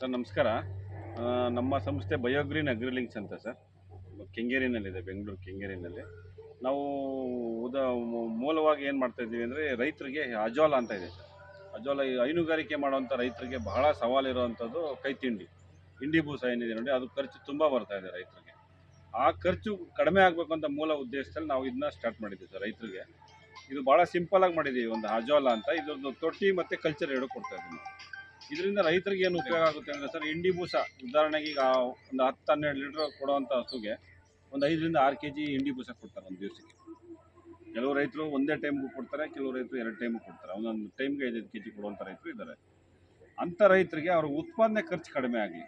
Sir, ನಮಸ್ಕಾರ. ನಮ್ಮ ಸಂಸ್ಥೆ ಬಯೋಗ್ರೀನ್ ಅಗ್ರಿಲಿಂಕ್ಸ್ ಅಂತ ಸರ್. ಕೆಂಗೇರಿನಲ್ಲಿದೆ, ಬೆಂಗಳೂರು ಕೆಂಗೇರಿನಲ್ಲಿ. ನಾವು ಉದ ಮೂಲವಾಗಿ ಏನು ಮಾಡ್ತಾ ಇದ್ದೀವಿ ಅಂದರೆ ರೈತರಿಗೆ ಅಜೋಲ ಅಂತ ಇದೆ ಸರ್. ಅಜೋಲ ಹೈನುಗಾರಿಕೆ ಮಾಡುವಂಥ ರೈತರಿಗೆ ಬಹಳ ಸವಾಲಿರುವಂಥದ್ದು ಕೈತಿಂಡಿ ಹಿಂಡಿ ಭೂಸ ಏನಿದೆ ನೋಡಿ, ಅದು ಖರ್ಚು ತುಂಬ ಬರ್ತಾ ಇದೆ ರೈತರಿಗೆ. ಆ ಖರ್ಚು ಕಡಿಮೆ ಆಗಬೇಕು ಅಂತ ಮೂಲ ಉದ್ದೇಶದಲ್ಲಿ ನಾವು ಇದನ್ನ ಸ್ಟಾರ್ಟ್ ಮಾಡಿದ್ದೀವಿ ಸರ್ ರೈತರಿಗೆ. ಇದು ಭಾಳ ಆಗಿ ಮಾಡಿದ್ದೀವಿ, ಒಂದು ಅಜೋಲ ಅಂತ. ಇದ್ರದ್ದು ತೊಟ್ಟಿ ಮತ್ತು ಕಲ್ಚರ್ ಎರಡು ಕೊಡ್ತಾ ಇದ್ದೀವಿ. ಇದರಿಂದ ರೈತರಿಗೆ ಏನು ಉಪಯೋಗ ಆಗುತ್ತೆ ಅಂದರೆ ಸರ್ ಇಂಡಿ ಬೂಸ. ಉದಾಹರಣೆಗೆ ಈಗ ಒಂದು ಹತ್ತು ಹನ್ನೆರಡು ಲೀಟ್ರ್ ಕೊಡುವಂಥ ಹಸುಗೆ ಒಂದು ಐದರಿಂದ ಆರು ಕೆ ಜಿ ಹಿಂಡಿ ಬೂಸ ಕೊಡ್ತಾರೆ ಒಂದು ದಿವಸಕ್ಕೆ. ಕೆಲವು ರೈತರು ಒಂದೇ ಟೈಮ್ಗೂ ಕೊಡ್ತಾರೆ, ಕೆಲವು ರೈತರು ಎರಡು ಟೈಮ್ಗೆ ಕೊಡ್ತಾರೆ. ಒಂದೊಂದು ಟೈಮ್ಗೆ ಐದೈದು ಕೆ ಜಿ ಕೊಡುವಂಥ ರೈತರು ಇದ್ದಾರೆ. ಅಂಥ ರೈತರಿಗೆ ಅವ್ರ ಉತ್ಪಾದನೆ ಖರ್ಚು ಕಡಿಮೆ ಆಗಲಿ,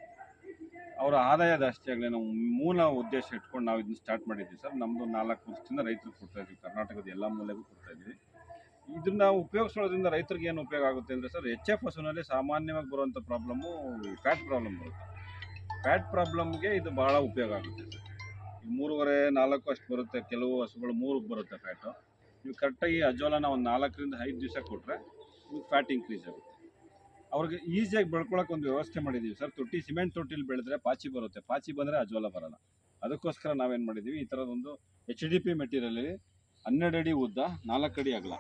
ಅವರ ಆದಾಯ ಜಾಸ್ತಿ ಆಗಲಿ ನಾವು ಮೂಲ ಉದ್ದೇಶ ಇಟ್ಕೊಂಡು ನಾವು ಇದನ್ನ ಸ್ಟಾರ್ಟ್ ಮಾಡಿದ್ದೀವಿ ಸರ್. ನಮ್ಮದು ನಾಲ್ಕು ವರ್ಷದಿಂದ ರೈತರಿಗೆ ಕೊಡ್ತಾ ಇದ್ದೀವಿ. ಕರ್ನಾಟಕದ ಎಲ್ಲ ಮೂಲೆಗೂ ಕೊಡ್ತಾ ಇದ್ವಿ ಇದನ್ನ ಉಪಯೋಗಿಸೋದ್ರಿಂದ ರೈತರಿಗೆ ಏನು ಉಪಯೋಗ ಆಗುತ್ತೆ ಅಂದರೆ ಸರ್ ಎಚ್ ಎಫ್ ಹಸುವಿನಲ್ಲಿ ಸಾಮಾನ್ಯವಾಗಿ ಬರುವಂಥ ಪ್ರಾಬ್ಲಮ್ಮು ಫ್ಯಾಟ್ ಪ್ರಾಬ್ಲಮ್ ಬರುತ್ತೆ. ಫ್ಯಾಟ್ ಪ್ರಾಬ್ಲಮ್ಗೆ ಇದು ಭಾಳ ಉಪಯೋಗ ಆಗುತ್ತೆ ಸರ್. ಮೂರುವರೆ, ನಾಲ್ಕು ಅಷ್ಟು ಬರುತ್ತೆ, ಕೆಲವು ಹಸುಗಳು ಮೂರಕ್ಕೆ ಬರುತ್ತೆ ಫ್ಯಾಟು ನೀವು ಕರೆಕ್ಟಾಗಿ ಅಜೋಲನ ಒಂದು ನಾಲ್ಕರಿಂದ ಐದು ದಿವಸ ಕೊಟ್ಟರೆ ನಿಮ್ಗೆ ಫ್ಯಾಟ್ ಇನ್ಕ್ರೀಸ್ ಆಗುತ್ತೆ. ಅವ್ರಿಗೆ ಈಸಿಯಾಗಿ ಬೆಳ್ಕೊಳಕ್ಕೆ ಒಂದು ವ್ಯವಸ್ಥೆ ಮಾಡಿದ್ದೀವಿ ಸರ್. ತೊಟ್ಟಿ, ಸಿಮೆಂಟ್ ತೊಟ್ಟಿಲಿ ಬೆಳೆದ್ರೆ ಪಾಚಿ ಬರುತ್ತೆ. ಪಾಚಿ ಬಂದರೆ ಅಜೋಲ ಬರಲ್ಲ. ಅದಕ್ಕೋಸ್ಕರ ನಾವೇನು ಮಾಡಿದ್ದೀವಿ ಈ ಥರದೊಂದು ಎಚ್ ಡಿ ಪಿ ಮೆಟೀರಿಯಲಲ್ಲಿ ಹನ್ನೆರಡು ಅಡಿ ಉದ್ದ, ನಾಲ್ಕು ಅಡಿ ಅಗಲ.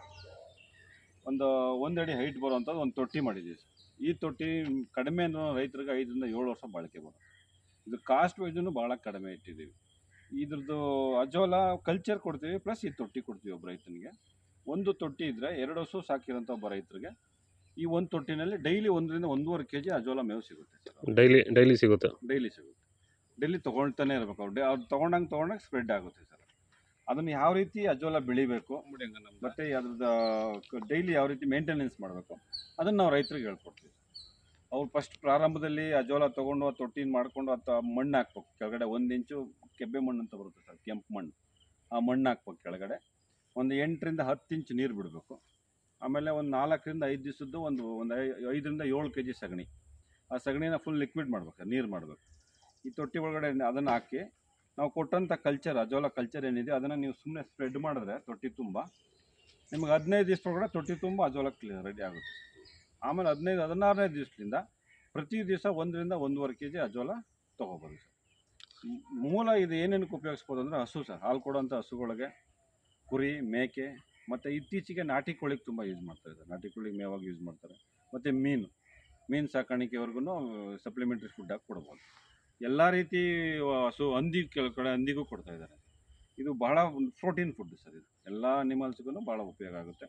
ಒಂದು ಒಂದು ಅಡಿ ಹೈಟ್ ಬರುವಂಥದ್ದು ಒಂದು ತೊಟ್ಟಿ ಮಾಡಿದ್ದೀವಿ ಸರ್. ಈ ತೊಟ್ಟಿ ಕಡಿಮೆ ಅಂದ್ರೆ ರೈತರಿಗೆ ಐದರಿಂದ ಏಳು ವರ್ಷ ಬಾಳಿಕೆ ಬರುತ್ತೆ. ಇದು ಕಾಸ್ಟ್ ವೈಸೂ ಭಾಳ ಕಡಿಮೆ ಇಟ್ಟಿದ್ದೀವಿ. ಇದ್ರದ್ದು ಅಜೋಲ ಕಲ್ಚರ್ ಕೊಡ್ತೀವಿ ಪ್ಲಸ್ ಈ ತೊಟ್ಟಿ ಕೊಡ್ತೀವಿ ಒಬ್ಬ ರೈತನಿಗೆ. ಒಂದು ತೊಟ್ಟಿ ಇದ್ದರೆ ಎರಡು ವರ್ಷ ಸಾಕಿರೋಂಥ ಒಬ್ಬ ರೈತರಿಗೆ ಈ ಒಂದು ತೊಟ್ಟಿನಲ್ಲಿ ಡೈಲಿ ಒಂದರಿಂದ ಒಂದೂವರೆ ಕೆ ಜಿ ಅಜೋಲ ಮೇವು ಸಿಗುತ್ತೆ ಸರ್. ಡೈಲಿ ಡೈಲಿ ಸಿಗುತ್ತೆ. ಡೈಲಿ ಸಿಗುತ್ತೆ. ಡೈಲಿ ತೊಗೊಳ್ತಾನೆ ಇರಬೇಕು ಅವ್ರು. ಡೇ ಅವ್ರು ತೊಗೊಂಡಂಗೆ ತೊಗೊಂಡಂಗೆ ಸ್ಪ್ರೆಡ್ ಆಗುತ್ತೆ ಸರ್. ಅದನ್ನು ಯಾವ ರೀತಿ ಅಜೋಲ ಬೆಳಿಬೇಕು ಮತ್ತು ಅದ್ರದ್ದು ಡೈಲಿ ಯಾವ ರೀತಿ ಮೇಂಟೆನೆನ್ಸ್ ಮಾಡಬೇಕು ಅದನ್ನು ನಾವು ರೈತರಿಗೆ ಹೇಳ್ಕೊಡ್ತೀವಿ. ಅವ್ರು ಫಸ್ಟ್ ಪ್ರಾರಂಭದಲ್ಲಿ ಅಜೋಲ ತೊಗೊಂಡು ಆ ತೊಟ್ಟಿನ ಮಾಡಿಕೊಂಡು ಅಥವಾ ಮಣ್ಣು ಹಾಕ್ಬೇಕು. ಕೆಳಗಡೆ ಒಂದು ಇಂಚು ಕೆಬ್ಬೆ ಮಣ್ಣು ಅಂತ ಬರುತ್ತೆ ಸರ್ ಕೆಂಪು ಮಣ್ಣು. ಆ ಮಣ್ಣು ಹಾಕ್ಬೇಕು ಕೆಳಗಡೆ. ಒಂದು ಎಂಟರಿಂದ ಹತ್ತು ಇಂಚು ನೀರು ಬಿಡಬೇಕು. ಆಮೇಲೆ ಒಂದು ನಾಲ್ಕರಿಂದ ಐದು ದಿವಸದ್ದು ಒಂದು ಒಂದು ಐ- ಐದರಿಂದ ಏಳು ಕೆ ಜಿ ಸಗಣಿ. ಆ ಸಗಣಿನ ಫುಲ್ ಲಿಕ್ವಿಡ್ ಮಾಡ್ಬೇಕು ನೀರು ಮಾಡಬೇಕು. ಈ ತೊಟ್ಟಿ ಒಳಗಡೆ ಅದನ್ನು ಹಾಕಿ ನಾವು ಕೊಟ್ಟಂಥ ಕಲ್ಚರ್ ಅಜೋಲ ಕಲ್ಚರ್ ಏನಿದೆ, ಅದನ್ನು ನೀವು ಸುಮ್ಮನೆ ಸ್ಪ್ರೆಡ್ ಮಾಡಿದ್ರೆ ತೊಟ್ಟಿ ತುಂಬ. ನಿಮಗೆ ಹದಿನೈದು ದಿವಸದೊಳಗಡೆ ತೊಟ್ಟಿ ತುಂಬ ಅಜೋಲ ಕ್ಲೀನ್ ರೆಡಿ ಆಗುತ್ತೆ. ಆಮೇಲೆ ಹದಿನೈದು, ಹದಿನಾರನೇ ದಿವಸದಿಂದ ಪ್ರತಿ ದಿವಸ ಒಂದರಿಂದ ಒಂದೂವರೆ ಕೆ ಜಿ ಅಜೋಲ ತೊಗೋಬೋದು ಮೂಲ ಇದು ಏನೇನಕ್ಕೆ ಉಪಯೋಗಿಸ್ಬೋದು ಅಂದರೆ ಹಸು ಸರ್. ಹಾಲು ಕೊಡೋಂಥ ಹಸುಗಳಿಗೆ ಕುರಿ, ಮೇಕೆ, ಮತ್ತು ಇತ್ತೀಚೆಗೆ ನಾಟಿ ಕೋಳಿಗೆ ತುಂಬ ಯೂಸ್ ಮಾಡ್ತಾರೆ ಸರ್. ನಾಟಿ ಕೋಳಿಗೆ ಮೇವಾಗಿ ಯೂಸ್ ಮಾಡ್ತಾರೆ. ಮತ್ತು ಮೀನು ಮೀನು ಸಾಕಾಣಿಕೆವರೆಗೂ ಸಪ್ಲಿಮೆಂಟ್ರಿ ಫುಡ್ ಆಗಿ ಕೊಡ್ಬೋದು. ಎಲ್ಲ ರೀತಿ ಹಸು ಹಂದಿ ಕೆಲವು ಕಡೆ ಹಂದಿಗೂ ಕೊಡ್ತಾ ಇದ್ದಾರೆ. ಇದು ಬಹಳ ಪ್ರೋಟೀನ್ ಫುಡ್ ಸರ್ ಇದು. ಎಲ್ಲ ಅನಿಮಲ್ಸ್ಗೂ ಭಾಳ ಉಪಯೋಗ ಆಗುತ್ತೆ.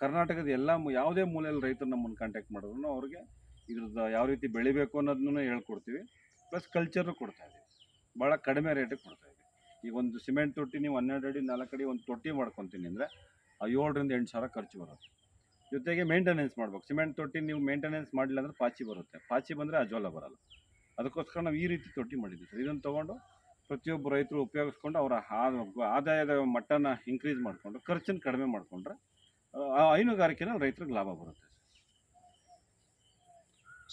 ಕರ್ನಾಟಕದ ಎಲ್ಲ ಯಾವುದೇ ಮೂಲೆಯಲ್ಲಿ ರೈತರು ನಮ್ಮನ್ನು ಕಾಂಟ್ಯಾಕ್ಟ್ ಮಾಡಿದ್ರು ಅವ್ರಿಗೆ ಇದ್ರದ್ದು ಯಾವ ರೀತಿ ಬೆಳಿಬೇಕು ಅನ್ನೋದನ್ನು ಹೇಳ್ಕೊಡ್ತೀವಿ. ಪ್ಲಸ್ ಕಲ್ಚರು ಕೊಡ್ತಾ ಇದ್ದೀವಿ. ಭಾಳ ಕಡಿಮೆ ರೇಟಿಗೆ ಕೊಡ್ತಾ ಇದ್ದೀವಿ. ಈಗ ಒಂದು ಸಿಮೆಂಟ್ ತೊಟ್ಟಿ ನೀವು ಹನ್ನೆರಡು ಅಡಿ, ನಾಲ್ಕು ಅಡಿ ಒಂದು ತೊಟ್ಟಿ ಮಾಡ್ಕೊತೀನಿ ಅಂದರೆ ಏಳರಿಂದ ಎಂಟು ಸಾವಿರ ಖರ್ಚು ಬರುತ್ತೆ. ಜೊತೆಗೆ ಮೇಂಟೆನೆನ್ಸ್ ಮಾಡ್ಬೇಕು. ಸಿಮೆಂಟ್ ತೊಟ್ಟಿ ನೀವು ಮೇಂಟೆನೆನ್ಸ್ ಮಾಡಲಿಲ್ಲ ಅಂದರೆ ಪಾಚಿ ಬರುತ್ತೆ. ಪಾಚಿ ಬಂದರೆ ಅಜ್ವಲ ಬರಲ್ಲ. ಅದಕ್ಕೋಸ್ಕರ ನಾವು ಈ ರೀತಿ ತೊಟ್ಟಿ ಮಾಡಿದ್ದೀವಿ ಸರ್. ಇದನ್ನು ತೊಗೊಂಡು ಪ್ರತಿಯೊಬ್ಬ ರೈತರು ಉಪಯೋಗಿಸ್ಕೊಂಡು ಅವರ ಆದಾಯದ ಮಟ್ಟನ ಇನ್ಕ್ರೀಸ್ ಮಾಡಿಕೊಂಡು ಖರ್ಚನ್ನು ಕಡಿಮೆ ಮಾಡಿಕೊಂಡ್ರೆ ಆ ಹೈನುಗಾರಿಕೆನ ರೈತರಿಗೆ ಲಾಭ ಬರುತ್ತೆ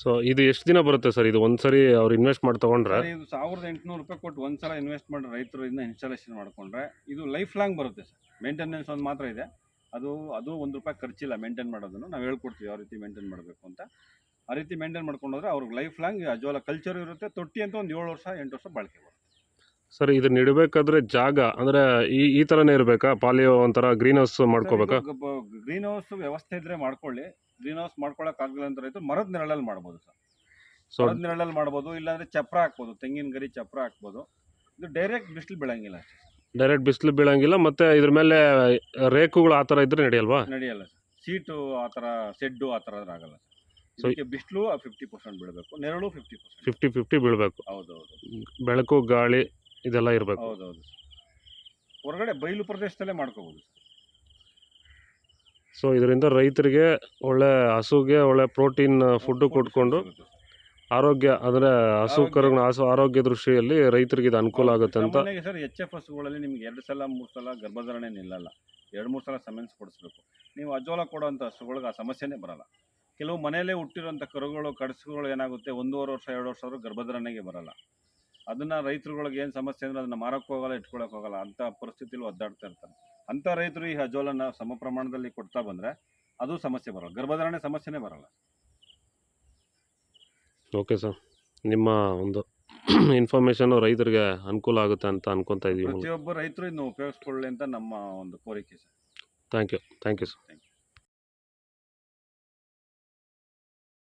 ಸೊ ಇದು ಎಷ್ಟು ದಿನ ಬರುತ್ತೆ ಸರ್? ಇದು ಒಂದ್ಸರಿ ಅವ್ರು ಇನ್ವೆಸ್ಟ್ ಮಾಡಿ ತಗೊಂಡ್ರೆ? ಇದು ಸಾವಿರದ ಎಂಟುನೂರು ರೂಪಾಯಿ ಕೊಟ್ಟು ಒಂದ್ಸಲ ಇನ್ವೆಸ್ಟ್ ಮಾಡಿ ರೈತರು ಇದನ್ನ ಇನ್ಸ್ಟಾಲೇಷನ್ ಮಾಡಿಕೊಂಡ್ರೆ ಇದು ಲೈಫ್ ಲಾಂಗ್ ಬರುತ್ತೆ ಸರ್. ಮೇಂಟೆನೆನ್ಸ್ ಒಂದು ಮಾತ್ರ ಇದೆ. ಅದು ಅದು ಒಂದು ರೂಪಾಯಿ ಖರ್ಚಿಲ್ಲ ಮೇಂಟೈನ್ ಮಾಡೋದನ್ನು. ನಾವು ಹೇಳ್ಕೊಡ್ತೀವಿ ಯಾವ ರೀತಿ ಮೇಂಟೈನ್ ಮಾಡಬೇಕು ಅಂತ. ಆ ರೀತಿ ಮೇಂಟೈನ್ ಮಾಡ್ಕೊಂಡೋದ್ರೆ ಅವ್ರಿಗೆ ಲೈಫ್ ಲಾಂಗ್ ಅಜ್ವಾಲ ಕಲ್ಚರ್ ಇರುತ್ತೆ. ತೊಟ್ಟಿ ಅಂತ ಒಂದು ಏಳು ವರ್ಷ ಎಂಟು ವರ್ಷ ಬಾಳಿಕೆ ಬರುತ್ತೆ. ಸರ್ ಇದು ಇಡಬೇಕಾದ್ರೆ ಜಾಗ ಅಂದ್ರೆ ಈ ಈ ಥರನೇ ಇರಬೇಕಾ? ಪಾಲಿಯೋ ಒಂಥರ ಗ್ರೀನ್ ಹೌಸ್ ಮಾಡ್ಕೋಬೇಕಾ? ಗ್ರೀನ್ ಹೌಸ್ ವ್ಯವಸ್ಥೆ ಇದ್ರೆ ಮಾಡ್ಕೊಳ್ಳಿ. ಗ್ರೀನ್ ಹೌಸ್ ಮಾಡ್ಕೊಳಕ್ ಆಗಲಿಲ್ಲ ಅಂತ ರೈತರು ಮರದ ನೆರಳಲ್ಲಿ ಮಾಡ್ಬೋದು ಸರ್. ಸೊ ಮರದ ನೆರಳಲ್ಲಿ ಮಾಡ್ಬೋದು ಇಲ್ಲಾಂದ್ರೆ ಚಪ್ರ ಹಾಕ್ಬೋದು ತೆಂಗಿನ ಗರಿ ಚಪ್ರ ಹಾಕ್ಬೋದು. ಇದು ಡೈರೆಕ್ಟ್ ಬಿಸಿಲು ಬೀಳಂಗಿಲ್ಲ ಡೈರೆಕ್ಟ್ ಬಿಸಿಲು ಬೀಳಂಗಿಲ್ಲ ಮತ್ತೆ ಇದ್ರ ಮೇಲೆ ರೇಕುಗಳು ಆ ಥರ ಇದ್ರೆ ನಡೆಯಲ್ವಾ? ನಡೆಯಲ್ಲ ಸೀಟು ಆ ಥರ ಸೆಡ್ಡು ಆ ಥರ ಆಗಲ್ಲ ಆಗಲ್ಲ ಇದಕ್ಕೆ ಬಿಸಿಲು ಫಿಫ್ಟಿ ಪರ್ಸೆಂಟ್ ಬೀಳಬೇಕು ನೆರಳು ಫಿಫ್ಟಿ ಪರ್ಸೆಂಟ್ ಫಿಫ್ಟಿ ಫಿಫ್ಟಿ ಬೀಳಬೇಕು. ಹೌದೌದು. ಬೆಳಕು ಗಾಳಿ ಇದೆಲ್ಲ ಇರಬೇಕು. ಹೌದೌದು ಹೊರಗಡೆ ಬಯಲು ಪ್ರದೇಶದಲ್ಲೇ ಮಾಡ್ಕೋಬೋದು ಸೊ ಇದರಿಂದ ರೈತರಿಗೆ ಒಳ್ಳೆ ಹಸುಗೆ ಒಳ್ಳೆ ಪ್ರೋಟೀನ್ ಫುಡ್ ಕೊಟ್ಕೊಂಡು ಆರೋಗ್ಯ ಅಂದರೆ ಹಸು ಕರುಗಳ ಹಸು ಆರೋಗ್ಯ ದೃಷ್ಟಿಯಲ್ಲಿ ರೈತರಿಗೆ ಇದು ಅನುಕೂಲ ಆಗುತ್ತೆ ಅಂತ ಸರ್ ಎಚ್ ಎಫ್ ಹಸುಗಳಲ್ಲಿ ನಿಮ್ಗೆ ಎರಡು ಸಲ ಮೂರು ಸಲ ಗರ್ಭಧಾರಣೆ ನಿಲ್ಲಲ್ಲ. ಎರಡು ಮೂರು ಸಲ ಸಮನ್ಸ್ ಕೊಡಿಸ್ಬೇಕು. ನೀವು ಅಜೋಲ ಕೊಡೋಂಥ ಹಸುಗಳಿಗೆ ಆ ಸಮಸ್ಯೆನೇ ಬರಲ್ಲ. ಕೆಲವು ಮನೆಯಲ್ಲೇ ಹುಟ್ಟಿರೋಂಥ ಕರುಗಳು ಕಡಸುಗಳು ಏನಾಗುತ್ತೆ? ಒಂದೂವರೆ ವರ್ಷ ಎರಡು ವರ್ಷ ಆದರೂ ಗರ್ಭಧಾರಣೆಗೆ ಬರಲ್ಲ. ಅದನ್ನ ರೈತರುಗಳಿಗೆ ಏನು ಸಮಸ್ಯೆ ಅಂದರೆ ಅದನ್ನ ಮಾರಕ್ಕೆ ಹೋಗಲ್ಲ ಇಟ್ಕೊಳಕ್ ಹೋಗಲ್ಲ ಅಂಥ ಪರಿಸ್ಥಿತಿಲಿ ಒದ್ದಾಡ್ತಾ ಇರ್ತಾರೆ. ಅಂಥ ರೈತರು ಈ ಅಜೋಲನ ಸಮ ಪ್ರಮಾಣದಲ್ಲಿ ಕೊಡ್ತಾ ಬಂದರೆ ಅದು ಸಮಸ್ಯೆ ಬರಲ್ಲ. ಗರ್ಭಧಾರಣೆ ಸಮಸ್ಯೆನೇ ಬರಲ್ಲ. Okay sir. ನಿಮ್ಮ ಒಂದು ಇನ್ಫಾರ್ಮೇಶನ್ ರೈತರಿಗೆ ಅನುಕೂಲ ಆಗುತ್ತೆ ಅಂತ ಅನ್ಕೊತಾ ಇದ್ದೀವಿ ಪ್ರತಿಯೊಬ್ಬ ರೈತರು ಇದನ್ನು ಉಪಯೋಗಿಸ್ಕೊಳ್ಳಿ ಅಂತ ನಮ್ಮ ಒಂದು ಕೋರಿಕೆ sir. Thank you thank you sir thank you